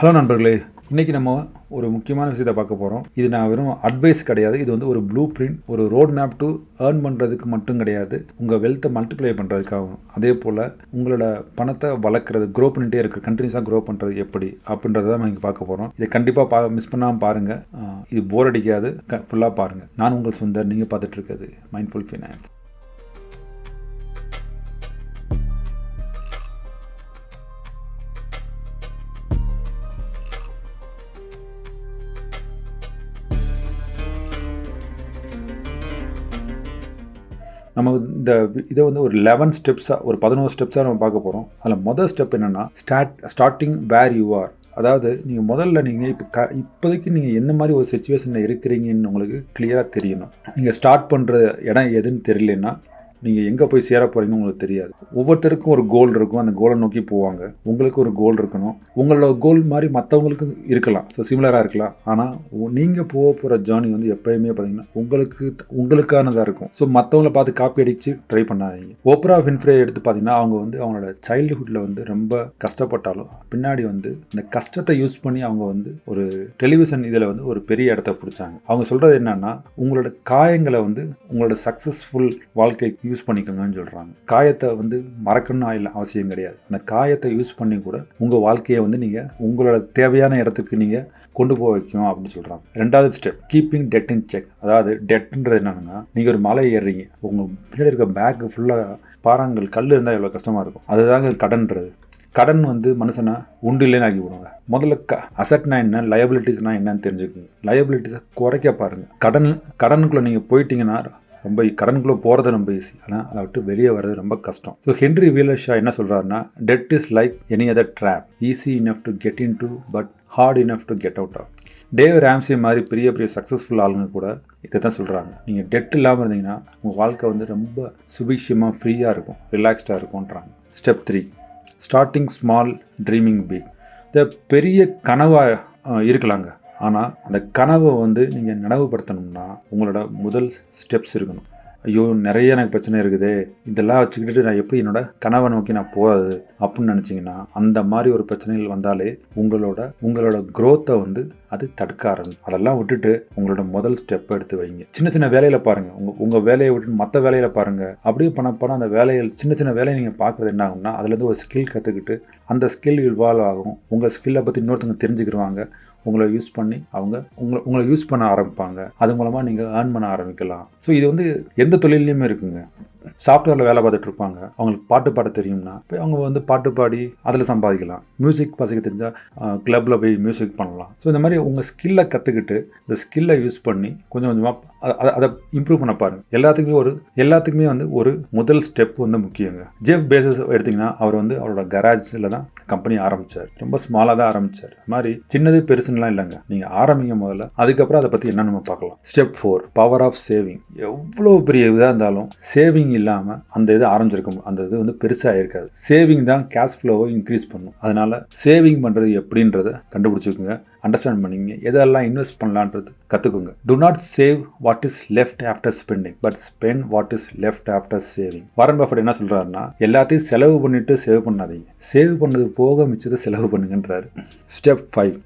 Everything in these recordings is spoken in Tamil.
ஹலோ நண்பர்களே இன்றைக்கி நம்ம ஒரு முக்கியமான விஷயத்தை பார்க்க போகிறோம் இது நான் வெறும் அட்வைஸ் கிடையாது. இது வந்து ஒரு ப்ளூ பிரிண்ட் ஒரு ரோட் மேப் டு ஏர்ன் பண்ணுறதுக்கு மட்டும் கிடையாது. உங்கள் வெல்த்தை மல்டிப்ளை பண்ணுறதுக்காகவும் அதே போல் உங்களோட பணத்தை வளர்க்குறது க்ரோ பண்ணிகிட்டே இருக்குது கண்டினியூஸாக க்ரோ பண்ணுறது எப்படி அப்படின்றத தான் நம்ம இங்கே பார்க்க போகிறோம் இதை கண்டிப்பாக பா மிஸ் பண்ணாமல் பாருங்கள் இது போர் அடிக்காது. க ஃபுல்லாக பாருங்கள் நான் உங்கள் சுந்தர் நீங்கள் பார்த்துட்டு இருக்கிறது மைண்ட்ஃபுல் ஃபினான்ஸ் நம்ம இந்த இதை வந்து ஒரு லெவன் ஸ்டெப்ஸாக ஒரு பதினோரு ஸ்டெப்ஸாக நம்ம பார்க்க போகிறோம் அதில் மொதல் ஸ்டெப் என்னென்னா start starting where you are அதாவது நீங்கள் முதல்ல நீங்கள் இப்போ க இப்போதைக்கு நீங்கள் என்ன மாதிரி ஒரு சுச்சுவேஷனில் இருக்கிறீங்கன்னு உங்களுக்கு கிளியராக தெரியணும். நீங்கள் ஸ்டார்ட் பண்ணுற இடம் எதுன்னு தெரியலன்னா நீங்கள் எங்கே போய் சேர போகிறீங்கன்னு உங்களுக்கு தெரியாது. ஒவ்வொருத்தருக்கும் ஒரு கோல் இருக்கும். அந்த கோலை நோக்கி போவாங்க. உங்களுக்கு ஒரு கோல் இருக்கணும். உங்களோட கோல் மாதிரி மற்றவங்களுக்கு இருக்கலாம். ஸோ சிமிலராக இருக்கலாம். ஆனால் நீங்கள் போக போகிற ஜேர்னி வந்து எப்பயுமே பார்த்தீங்கன்னா உங்களுக்கு உங்களுக்கானதாக இருக்கும். ஸோ மற்றவங்கள பார்த்து காப்பி அடித்து ட்ரை பண்ணாதீங்க. ஓப்ரா வின்ஃப்ரே எடுத்து பார்த்தீங்கன்னா அவங்க வந்து அவங்களோட சைல்டுஹுட்டில் வந்து ரொம்ப கஷ்டப்பட்டாலும் பின்னாடி வந்து இந்த கஷ்டத்தை யூஸ் பண்ணி அவங்க வந்து ஒரு டெலிவிஷன் இதில் வந்து ஒரு பெரிய இடத்த பிடிச்சாங்க. அவங்க சொல்கிறது என்னன்னா உங்களோட காயங்களை வந்து உங்களோட சக்ஸஸ்ஃபுல் வாழ்க்கைக்கு யூஸ் பண்ணிக்கோங்கன்னு சொல்கிறாங்க காயத்தை வந்து மறக்கணும்னு இல்லை அவசியம் கிடையாது. அந்த காயத்தை யூஸ் பண்ணி கூட உங்கள் வாழ்க்கையை வந்து நீங்கள் உங்களோட தேவையான இடத்துக்கு நீங்கள் கொண்டு போக வைக்கும் அப்படின்னு சொல்கிறாங்க ரெண்டாவது step keeping debt in check அதாவது டெட்ன்றது என்னன்னா நீங்கள் ஒரு மலை ஏறுறீங்க. உங்கள் பின்னாடி இருக்க பேக் ஃபுல்லாக பாறாங்கல் கல் இருந்தால் எவ்வளோ கஷ்டமாக இருக்கும். அதுதாங்க கடன்றது. கடன் வந்து மனுஷனை உண்டிலேன்னு ஆக்கி விடுவாங்க. முதல்ல க அசட்னா என்ன லயபிலிட்டிஸ்னா என்னன்னு தெரிஞ்சுக்கோங்க. லயபிலிட்டிஸை குறைக்க பாருங்கள் கடன் கடனுக்குள்ளே நீங்கள் போயிட்டீங்கன்னா ரொம்ப கடனுக்குள்ளே போகிறது ரொம்ப ஈஸி. ஆனால் அதை விட்டு வெளியே வர்றது ரொம்ப கஷ்டம். ஸோ ஹென்ரி வீலர் ஷா என்ன சொல்கிறாருன்னா debt is like any other trap easy enough to get into but hard enough to get out of Dave Ramsey மாதிரி பெரிய பெரிய சக்ஸஸ்ஃபுல் ஆளுங்க கூட இதை தான் சொல்கிறாங்க நீங்கள் டெட் இல்லாமல் இருந்தீங்கன்னா உங்கள் வாழ்க்கை வந்து ரொம்ப சுபிஷியமாக ஃப்ரீயாக இருக்கும். ரிலாக்ஸ்டாக இருக்கும்ன்றாங்க. Step three starting small dreaming big இந்த பெரிய கனவாக இருக்கலாங்க. ஆனால் அந்த கனவை வந்து நீங்கள் நினைவுபடுத்தணும்னா உங்களோட முதல் ஸ்டெப்ஸ் இருக்கணும். ஐயோ நிறைய எனக்கு பிரச்சனை இருக்குது. இதெல்லாம் வச்சுக்கிட்டு நான் எப்படி என்னோட கனவை நோக்கி நான் போகாது அப்படின்னு நினச்சிங்கன்னா அந்த மாதிரி ஒரு பிரச்சனைகள் வந்தாலே உங்களோட உங்களோட க்ரோத்தை வந்து அது தடுக்க ஆரம்பிக்கும். அதெல்லாம் விட்டுட்டு உங்களோட முதல் ஸ்டெப்பை எடுத்து வைங்க. சின்ன சின்ன வேலையில் பாருங்கள் உங்கள் உங்கள் வேலையை விட்டுட்டு மற்ற வேலையில் பாருங்கள் அப்படியே பண்ண போனால் அந்த வேலைகள் சின்ன சின்ன வேலையை நீங்கள் பார்க்குறது என்ன ஆகும்னா அதுலேருந்து ஒரு ஸ்கில் கற்றுக்கிட்டு அந்த ஸ்கில் இன்வால்வ் ஆகும். உங்கள் ஸ்கில்லை பற்றி இன்னொருத்தவங்க தெரிஞ்சுக்கிடுவாங்க உங்களை யூஸ் பண்ணி அவங்க உங்களை உங்களை யூஸ் பண்ண ஆரம்பிப்பாங்க. அது மூலமாக நீங்கள் ஏர்ன் பண்ண ஆரம்பிக்கலாம். ஸோ இது வந்து எந்த தொழிலையுமே இருக்குங்க. சாஃப்ட்வேரில் வேலை பார்த்துட்டு இருப்பாங்க. அவங்களுக்கு பாட்டு பாட தெரியும்னா போய் அவங்க வந்து பாட்டு பாடி அதில் சம்பாதிக்கலாம். மியூசிக் பசங்க தெரிஞ்சால் கிளப்பில் போய் மியூசிக் பண்ணலாம். ஸோ இந்த மாதிரி உங்கள் ஸ்கில்லை கற்றுக்கிட்டு இந்த ஸ்கில்லை யூஸ் பண்ணி கொஞ்சம் கொஞ்சமாக அதை அதை இம்ப்ரூவ் பண்ண பாருங்க. எல்லாத்துக்குமே ஒரு எல்லாத்துக்குமே வந்து ஒரு முதல் ஸ்டெப் வந்து முக்கியங்க. ஜெஃப் பேசஸ் எடுத்திங்கன்னா அவர் வந்து அவரோட கராஜில் தான் கம்பெனி ஆரம்பித்தார் ரொம்ப ஸ்மாலாக தான் ஆரம்பித்தார் இது மாதிரி சின்னது பெருசுன்னெலாம் இல்லைங்க. நீங்கள் ஆரம்பிங்க முதல்ல. அதுக்கப்புறம் அதை பற்றி என்ன நம்ம பார்க்கலாம். Step four power of saving எவ்வளோ பெரிய இதாக இருந்தாலும் சேவிங் இல்லாமல் அந்த இது ஆரம்பிச்சிருக்கும் அந்த இது வந்து பெருசாக இருக்காது. சேவிங் தான் கேஷ் ஃப்ளோவை இன்க்ரீஸ் பண்ணும். அதனால் சேவிங் பண்ணுறது எப்படின்றத கண்டுபிடிச்சிக்கோங்க. அண்டர்ஸ்டாண்ட் பண்ணிங்க எதெல்லாம் இன்வெஸ்ட் பண்ணலான்றது கற்றுக்குங்க do not save what is left after spending but spend what is left after saving Warren Buffett என்ன சொல்கிறாருன்னா எல்லாத்தையும் செலவு பண்ணிட்டு சேவ் பண்ணாதீங்க. சேவ் பண்ணது போக மிச்சத்தை செலவு பண்ணுங்கன்றாரு. Step five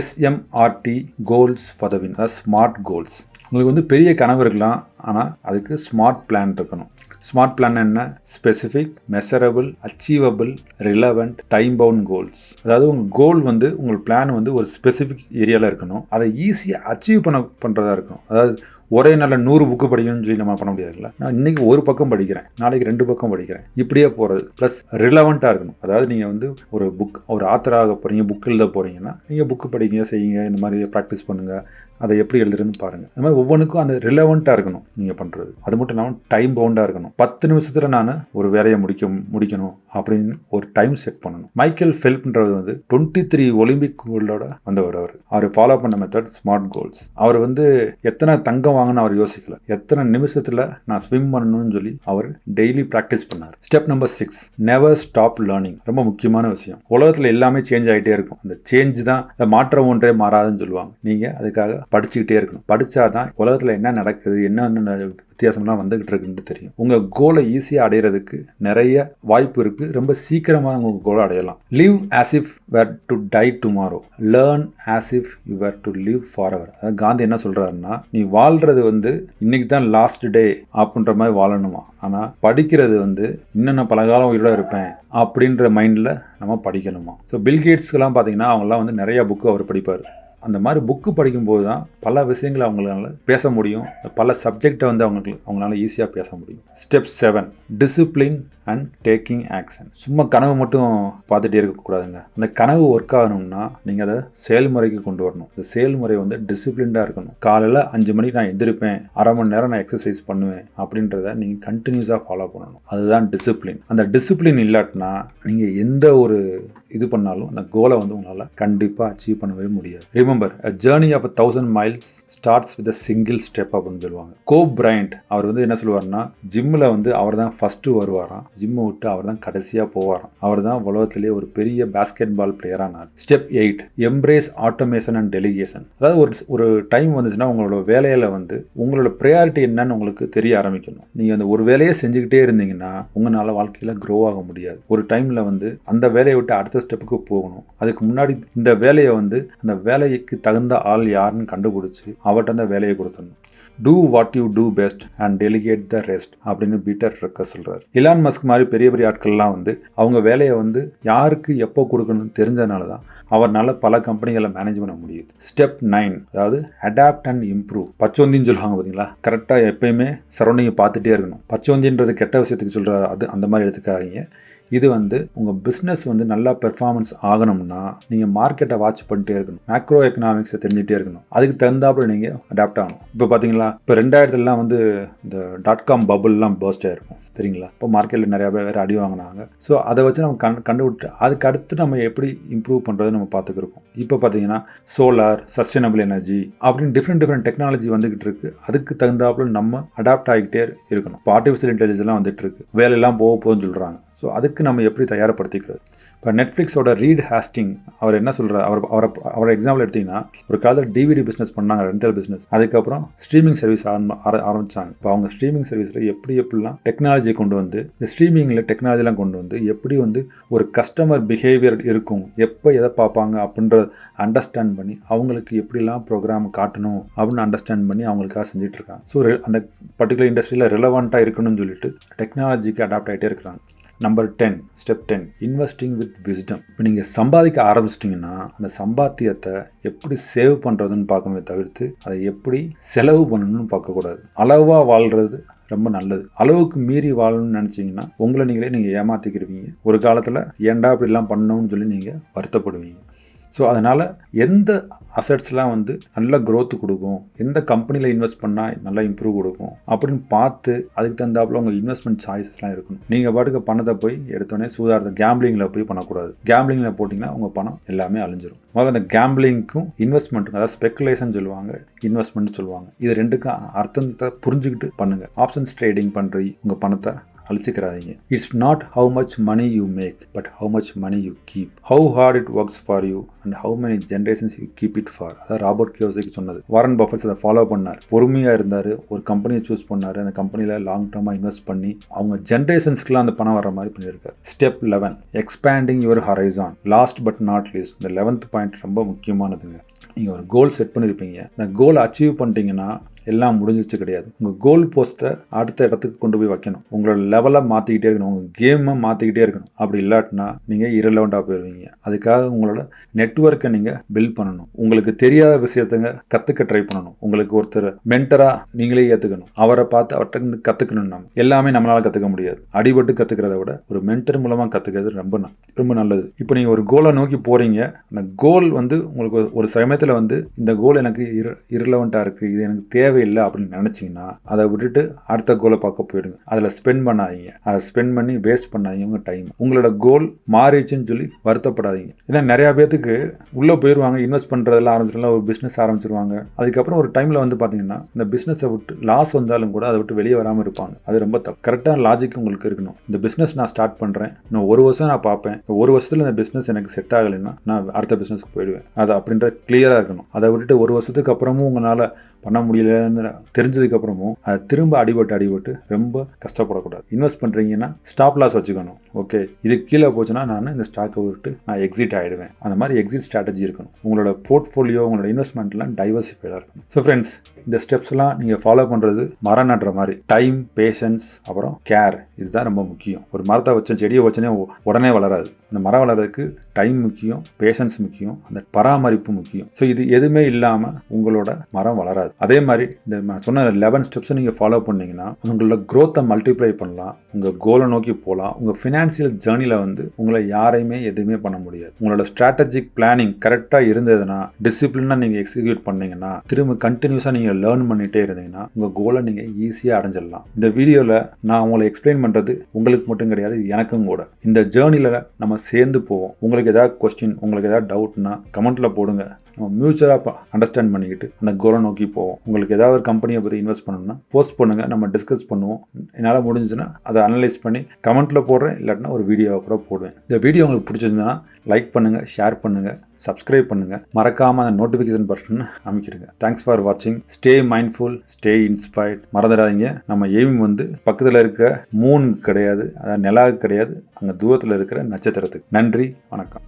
S M R T goals for the win அதாவது ஸ்மார்ட் கோல்ஸ் உங்களுக்கு வந்து பெரிய கனவு இருக்கலாம் ஆனால் அதுக்கு ஸ்மார்ட் பிளான் இருக்கணும். ஸ்மார்ட் பிளான் என்ன? Specific measurable achievable relevant time bound goals அதாவது உங்கள் கோல் வந்து உங்கள் பிளான் வந்து ஒரு ஸ்பெசிஃபிக் ஏரியாவில் இருக்கணும். அதை ஈஸியாக அச்சீவ் பண்ண பண்ணுறதா இருக்கணும். அதாவது ஒரே நாளில் நூறு புக்கு படிக்கணும்னு சொல்லி நம்ம பண்ண முடியாதுல்ல நான் இன்றைக்கி ஒரு பக்கம் படிக்கிறேன். நாளைக்கு ரெண்டு பக்கம் படிக்கிறேன். இப்படியே போகிறது ப்ளஸ் ரிலவெண்ட்டாக இருக்கணும். அதாவது நீங்கள் வந்து ஒரு புக் ஒரு ஆத்தராக போகிறீங்க புக் எழுத போகிறீங்கன்னா நீங்கள் புக்கு படிங்க செய்யுங்க இந்த மாதிரி ப்ராக்டிஸ் பண்ணுங்கள் அதை எப்படி எழுதுறதுன்னு பாருங்கள் இந்த மாதிரி ஒவ்வொன்றுக்கும் அந்த ரிலவெண்ட்டாக இருக்கணும் நீங்கள் பண்ணுறது அது மட்டும் இல்லாமல் டைம் பவுண்டாக இருக்கணும். பத்து நிமிஷத்தில் நான் ஒரு வேலையை முடிக்க முடிக்கணும் அப்படின்னு ஒரு டைம் செட் பண்ணணும். மைக்கேல் ஃபெல்ப்ன்றது வந்து டுவெண்ட்டி த்ரீ ஒலிம்பிக் கோல்டோட வந்தவர் அவர். அவர் ஃபாலோ பண்ண மெத்தட் ஸ்மார்ட் கோல்ஸ் அவர் வந்து எத்தனை தங்கம் வாங்கணும் அவர் யோசிக்கல. எத்தனை நிமிஷத்தில் நான் ஸ்விம் பண்ணணும்னு சொல்லி அவர் டெய்லி ப்ராக்டிஸ் பண்ணார். Step number six never stop learning ரொம்ப முக்கியமான விஷயம். உலகத்தில் எல்லாமே சேஞ்ச் ஆகிட்டே இருக்கும். அந்த சேஞ்ச் தான் மாற்றம் ஒன்றே மாறாதுன்னு சொல்லுவாங்க. நீங்கள் அதுக்காக படிச்சுக்கிட்டே இருக்கணும். படித்தா தான் உலகத்தில் என்ன நடக்குது என்ன வித்தியாசம்லாம் வந்துகிட்டு இருக்குன்னு தெரியும். உங்கள் கோலை ஈஸியாக அடையிறதுக்கு நிறைய வாய்ப்பு இருக்குது ரொம்ப சீக்கிரமாக உங்கள் கோலை அடையலாம். Live as if were to die tomorrow learn as if you were to live forever அதாவது காந்தி என்ன சொல்கிறாருன்னா நீ வாழ்கிறது வந்து இன்னைக்கு தான் லாஸ்ட் டே அப்படின்ற மாதிரி வாழணுமா? ஆனால் படிக்கிறது வந்து இன்னும் நான் பல காலம் உயிரோட இருப்பேன் அப்படின்ற மைண்டில் நம்ம படிக்கணுமா? ஸோ பில்கேட்ஸ்க்கெல்லாம் பார்த்தீங்கன்னா அவங்களாம் வந்து நிறையா புக்கு அவர் படிப்பார். அந்த மாதிரி புக்கு படிக்கும்போது தான் பல விஷயங்களை அவங்களால பேச முடியும். பல சப்ஜெக்டை வந்து அவங்களுக்கு அவங்களால ஈஸியாக பேச முடியும். Step seven discipline and taking action சும்மா கனவு மட்டும் பார்த்துட்டே இருக்கக்கூடாதுங்க. அந்த கனவு ஒர்க் ஆகணும்னா நீங்கள் அதை செயல்முறைக்கு கொண்டு வரணும். இந்த செயல்முறை வந்து டிசிப்ளின்டாக இருக்கணும். காலையில் அஞ்சு மணிக்கு நான் எந்திருப்பேன். அரை மணி நேரம் நான் எக்ஸசைஸ் பண்ணுவேன் அப்படின்றத நீங்கள் கண்டினியூஸாக ஃபாலோ பண்ணணும். அதுதான் டிசிப்ளின் அந்த டிசிப்ளின் இல்லாட்டினா நீங்கள் எந்த ஒரு இது பண்ணாலும் அந்த கோலை வந்து உங்களால் கண்டிப்பாக அச்சீவ் பண்ணவே முடியாது. Remember a journey of thousand miles starts with a single step அப்படின்னு சொல்லுவாங்க. கோ பிரைண்ட் அவர் வந்து என்ன சொல்லுவார்னா ஜிம்மில் வந்து அவர் தான் ஃபஸ்ட்டு வருவாராம். ஜிம்மை விட்டு அவர் தான் கடைசியாக போவாராம். அவர் தான் உலகத்திலே ஒரு பெரிய basketball பிளேயரானார் step eight embrace automation and delegation அதாவது ஒரு ஒரு டைம் வந்துச்சுன்னா உங்களோட வேலையில் வந்து உங்களோட ப்ரையாரிட்டி என்னன்னு உங்களுக்கு தெரிய ஆரம்பிக்கணும். நீங்கள் அந்த ஒரு வேலையை செஞ்சுக்கிட்டே இருந்தீங்கன்னா உங்களால் வாழ்க்கையில் க்ரோ ஆக முடியாது. ஒரு டைமில் வந்து அந்த வேலையை விட்டு அடுத்த ஸ்டெப்புக்கு போகணும். அதுக்கு முன்னாடி இந்த வேலையை வந்து அந்த வேலைக்கு தகுந்த ஆள் யாருன்னு கண்டுபிடிச்சி அவர்கிட்ட அந்த வேலையை கொடுத்துடணும். Do what you do best and delegate the rest அப்படின்னு பீட்டர் இருக்க சொல்கிறார் இலான் மஸ்க் மாதிரி பெரிய பெரிய ஆட்கள்லாம் வந்து அவங்க வேலையை வந்து யாருக்கு எப்போ கொடுக்கணும்னு தெரிஞ்சதுனால தான் அவர்னால பல கம்பெனிகளை மேனேஜ் பண்ண முடியுது. ஸ்டெப் நைன் அதாவது அடாப்ட் அண்ட் இம்ப்ரூவ் பச்சோந்தின்னு சொல்லுவாங்க பார்த்தீங்களா கரெக்டாக எப்பயுமே சரௌண்டிங்கை பார்த்துட்டே இருக்கணும். பச்சோந்தின்றது கெட்ட விஷயத்துக்கு சொல்கிற அது அந்த மாதிரி எடுத்துக்காதீங்க. இது வந்து உங்கள் பிஸ்னஸ் வந்து நல்லா பெர்ஃபார்மன்ஸ் ஆகணும்னா நீங்கள் மார்க்கெட்டை வாட்ச் பண்ணிட்டே இருக்கணும். மேக்ரோ எக்கனாமிக்ஸை தெரிஞ்சுட்டே இருக்கணும். அதுக்கு தகுந்தாப்புல நீங்கள் அடாப்ட் ஆகணும். இப்போ பார்த்தீங்களா இப்போ ரெண்டாயிரத்துலலாம் வந்து இந்த டாட் காம் பபுள்லாம் பர்ஸ்ட் ஆயிருக்கும். சரிங்களா? இப்போ மார்க்கெட்டில் நிறையா பேர் வேறு அடி வாங்கினாங்க. ஸோ அதை வச்சு நம்ம கண் கண்டுபிடிச்சு அதுக்கு அடுத்து நம்ம எப்படி இம்ப்ரூவ் பண்ணுறது நம்ம பார்த்துக்கிருக்கோம். இப்போ பார்த்தீங்கன்னா சோலார் சஸ்டைனபிள் எனர்ஜி அப்படின்னு டிஃப்ரெண்ட் டிஃப்ரெண்ட் டெக்னாலஜி வந்துகிட்டு இருக்கு. அதுக்கு தகுந்தாப்புல நம்ம அடாப்ட் ஆகிக்கிட்டே இருக்கணும். இப்போ ஆர்டிஃபிஷியல் இன்டெலிஜென்ஸ்லாம் வந்துட்டு இருக்கு. வேலையெல்லாம் போக போகுதுன்னு சொல்கிறாங்க ஸோ அதுக்கு நம்ம எப்படி தயாரப்படுத்திக்கிறது இப்போ நெட்ஃப்ளிக்ஸோட ரீட் ஹாஸ்டிங் அவர் என்ன சொல்கிறார் அவர் அவரை அவரை எக்ஸாம்பிள் எடுத்திங்கன்னா ஒரு காலத்தில் டிவிடி பிஸ்னஸ் பண்ணாங்க ரெண்டல் பிஸ்னஸ் அதுக்கப்புறம் ஸ்ட்ரீமிங் சர்வீஸ் ஆரம்பித்தாங்க இப்போ அவங்க ஸ்ட்ரீமிங் சர்வீஸில் எப்படி எப்படிலாம் டெக்னாலஜி கொண்டு வந்து இந்த ஸ்ட்ரீமிங்கில் டெக்னாலஜிலாம் கொண்டு வந்து எப்படி வந்து ஒரு கஸ்டமர் பிஹேவியர் இருக்கும் எப்போ எதை பார்ப்பாங்க அப்படின்ற அண்டர்ஸ்டாண்ட் பண்ணி அவங்களுக்கு எப்படிலாம் ப்ரோக்ராம் காட்டணும் அப்படின்னு அண்டர்ஸ்டாண்ட் பண்ணி அவங்களுக்காக செஞ்சுட்டு இருக்காங்க. ஸோ அந்த பர்டிகுலர் இண்டஸ்ட்ரியில் ரிலவெண்ட்டாக இருக்கணும்னு சொல்லிட்டு டெக்னாலஜிக்கு அடாப்ட் ஆகிட்டே இருக்கிறாங்க. Number ten step ten investing with wisdom இப்போ நீங்கள் சம்பாதிக்க ஆரம்பிச்சிட்டிங்கன்னா அந்த சம்பாத்தியத்தை எப்படி சேவ் பண்ணுறதுன்னு பார்க்கணுமே தவிர்த்து அதை எப்படி செலவு பண்ணணும்னு பார்க்கக்கூடாது. அளவாக வாழ்கிறது ரொம்ப நல்லது. அளவுக்கு மீறி வாழணும்னு நினச்சிங்கன்னா உங்களை நீங்களே நீங்கள் ஏமாற்றிக்கிடுவீங்க ஒரு காலத்தில் ஏன்டா இப்படிலாம் பண்ணணும்னு சொல்லி நீங்கள் வருத்தப்படுவீங்க. ஸோ அதனால் எந்த அசட்ஸ்லாம் வந்து நல்ல க்ரோத் கொடுக்கும் எந்த கம்பெனியில் இன்வெஸ்ட் பண்ணால் நல்லா இம்ப்ரூவ் கொடுக்கும் அப்படின்னு பார்த்து அதுக்கு தகுந்தாப்புல உங்கள் இன்வெஸ்ட்மெண்ட் சாய்ஸஸ்லாம் இருக்கணும். நீங்கள் பாட்டுக்கு பணத்தை போய் எடுத்தோடனே சூதாரத்தை கேம்பிளிங்கில் போய் பண்ணக்கூடாது. கேம்பிளிங்கில் போட்டிங்கன்னா உங்கள் பணம் எல்லாமே அழிஞ்சிரும். முதல்ல அந்த கேம்பிளிங்க்கும் இன்வெஸ்ட்மெண்ட்டுக்கும் அதாவது ஸ்பெக்குலேஷன் சொல்லுவாங்க இன்வெஸ்ட்மெண்ட் சொல்லுவாங்க. இது ரெண்டுக்கும் அர்த்தத்தை புரிஞ்சுக்கிட்டு பண்ணுங்கள் ஆப்ஷன்ஸ் ட்ரேடிங் பண்ணுறி உங்கள் பணத்தை அழிச்சிக்கிறாதீங்க. It's not how much money you make but how much money you keep how hard it works for you and how many generations you keep it for அதாவது ராபர்ட் கியோசிக்கு சொன்னது. வாரன் பஃபர்ஸ் அதை ஃபாலோ பண்ணார். பொறுமையாக இருந்தார் ஒரு கம்பெனியை சூஸ் பண்ணார் அந்த கம்பெனியில் லாங் டேர்மாக இன்வெஸ்ட் பண்ணி அவங்க ஜென்ரேஷன்ஸ்க்குலாம் அந்த பணம் வர மாதிரி பண்ணியிருக்காரு. Step eleven expanding your horizon last but not least இந்த லெவன்த் பாயிண்ட் ரொம்ப முக்கியமானதுங்க. நீங்கள் ஒரு கோல் செட் பண்ணியிருப்பீங்க அந்த கோல் அச்சீவ் பண்ணிட்டீங்கன்னா எல்லாம் முடிஞ்சிச்சு கிடையாது. உங்கள் கோல் போஸ்ட்டை அடுத்த இடத்துக்கு கொண்டு போய் வைக்கணும். உங்களோட லெவலை மாற்றிக்கிட்டே இருக்கணும். உங்கள் கேமை மாற்றிக்கிட்டே இருக்கணும். அப்படி இல்லாட்டினா நீங்கள் இரலவெண்ட்டாக போயிடுவீங்க அதுக்காக உங்களோட நெட்ஒர்க்கை நீங்கள் பில்ட் பண்ணணும். உங்களுக்கு தெரியாத விஷயத்தங்க கற்றுக்க ட்ரை பண்ணணும். உங்களுக்கு ஒருத்தர் மென்டராக நீங்களே ஏற்றுக்கணும் அவரை பார்த்து அவர்கிட்ட இருந்து கற்றுக்கணும் நம்ம. எல்லாமே நம்மளால் கற்றுக்க முடியாது. அடிபட்டு கற்றுக்கிறத விட ஒரு மென்டர் மூலமாக கற்றுக்கிறது ரொம்ப ரொம்ப நல்லது. இப்போ நீங்கள் ஒரு கோலை நோக்கி போகிறீங்க அந்த கோல் வந்து உங்களுக்கு ஒரு- சமயத்தில் வந்து இந்த கோல் எனக்கு இர இரலவெண்ட்டாக இருக்குது இது எனக்கு தேவை. தேவையில்லை அப்படின்னு நினச்சிங்கன்னா அதை விட்டுட்டு அடுத்த கோலை பார்க்க போயிடுங்க. அதில் ஸ்பெண்ட் பண்ணாதீங்க. அதை ஸ்பெண்ட் பண்ணி வேஸ்ட் பண்ணாதீங்க உங்கள் டைம் உங்களோட கோல் மாறிடுச்சுன்னு சொல்லி வருத்தப்படாதீங்க. ஏன்னா நிறையா பேத்துக்கு உள்ளே போயிடுவாங்க இன்வெஸ்ட் பண்ணுறதெல்லாம் ஆரம்பிச்சிடலாம் ஒரு பிஸ்னஸ் ஆரம்பிச்சிருவாங்க. அதுக்கப்புறம் ஒரு டைமில் வந்து பார்த்தீங்கன்னா இந்த பிஸ்னஸை விட்டு லாஸ் வந்தாலும் கூட அதை விட்டு வெளியே வராமல் இருப்பாங்க. அது ரொம்ப தப்பு. கரெக்டான லாஜிக் உங்களுக்கு இருக்கணும். இந்த பிஸ்னஸ் நான் ஸ்டார்ட் பண்ணுறேன் இன்னும் ஒரு வருஷம் நான் பார்ப்பேன். ஒரு வருஷத்தில் இந்த பிஸ்னஸ் எனக்கு செட் ஆகலைன்னா நான் அடுத்த பிஸ்னஸ்க்கு போயிடுவேன். அது அப்படின்ற கிளியராக இருக்கணும். அதை விட்டுட்டு ஒரு வருஷத்துக்கு அப்புறமும் உங்களால் பண்ண முடியலன்னு தெரிஞ்சதுக்கப்புறமும் அதை திரும்ப அடிபட்டு அடிபட்டு ரொம்ப கஷ்டப்படக்கூடாது. இன்வெஸ்ட் பண்ணுறீங்கன்னா ஸ்டாப் லாஸ் வச்சுக்கணும். ஓகே இது கீழே போச்சுன்னா நான் இந்த ஸ்டாக்கை விட்டு நான் எக்ஸிட் ஆகிடுவேன் அந்த மாதிரி எக்ஸிட் ஸ்ட்ராட்டஜி இருக்கணும். உங்களோட போர்ட்ஃபோலியோ உங்களோட இன்வெஸ்ட்மெண்ட்லாம் டைவர்சிஃபைடாக இருக்கணும். ஸோ ஃப்ரெண்ட்ஸ் இந்த ஸ்டெப்ஸ்லாம் நீங்கள் ஃபாலோ பண்ணுறது மரம் நடுற மாதிரி. டைம் பேஷன்ஸ் அப்புறம் கேர் இதுதான் ரொம்ப முக்கியம். ஒரு மரத்தை வச்ச செடியை வச்சனே உடனே வளராது. இந்த மரம் வளர்றதுக்கு டைம் முக்கியம் பேஷன்ஸ் முக்கியம் அந்த பராமரிப்பு முக்கியம். ஸோ இது எதுவுமே இல்லாமல் உங்களோட மரம் வளராது. அதே மாதிரி இந்த நான் சொன்ன லெவன் ஸ்டெப்ஸை நீங்கள் ஃபாலோ பண்ணீங்கன்னா உங்களோட க்ரோத்தை மல்டிப்ளை பண்ணலாம். உங்கள் கோலை நோக்கி போகலாம். உங்கள் ஃபினான்சியல் ஜேர்னியில் வந்து உங்களை யாரையுமே எதுவுமே பண்ண முடியாது. உங்களோட ஸ்ட்ராட்டஜிக் பிளானிங் கரெக்டாக இருந்ததுன்னா டிசிப்ளினாக நீங்கள் எக்ஸிக்யூட் பண்ணீங்கன்னா திரும்ப கண்டினியூஸாக நீங்கள் லேர்ன் பண்ணிகிட்டே இருந்தீங்கன்னா உங்கள் கோலை நீங்கள் ஈஸியாக அடைஞ்சிடலாம். இந்த வீடியோவில் நான் உங்களை எக்ஸ்பிளைன் பண்ணுறது உங்களுக்கு மட்டும் கிடையாது எனக்கும் கூட. இந்த ஜேர்னியில் நம்ம சேர்ந்து போவோம். உங்களுக்கு ஏதாவது கொஸ்டின் உங்களுக்கு ஏதாவது டவுட்னா கமெண்ட்டில் போடுங்க. நம்ம மியூச்சுவலாக அண்டர்ஸ்டாண்ட் பண்ணிக்கிட்டு அந்த கோலை நோக்கி போவோம். உங்களுக்கு ஏதாவது ஒரு கம்பெனியை பற்றி இன்வெஸ்ட் பண்ணணும்னா போஸ்ட் பண்ணுங்கள் நம்ம டிஸ்கஸ் பண்ணுவோம். என்னால் முடிஞ்சுன்னா அதை அனலைஸ் பண்ணி கமெண்ட்டில் போடுறேன் இல்லாட்டினா ஒரு வீடியோவை கூட போடுவேன். இந்த வீடியோ உங்களுக்கு பிடிச்சிருந்ததுன்னா லைக் பண்ணுங்கள் ஷேர் பண்ணுங்கள் சப்ஸ்கிரைப் பண்ணுங்கள் மறக்காமல் அந்த நோட்டிஃபிகேஷன் பட்டன் அமைக்கிடுங்க. தேங்க்ஸ் ஃபார் வாட்சிங் ஸ்டே மைண்ட்ஃபுல் ஸ்டே இன்ஸ்பைர்ட் மறந்துடாதீங்க. நம்ம எய்ம் வந்து பக்கத்தில் இருக்க மூன் கிடையாது அதாவது நிலாவுக்கு கிடையாது அங்கே தூரத்தில் இருக்கிற நட்சத்திரத்துக்கு. நன்றி வணக்கம்.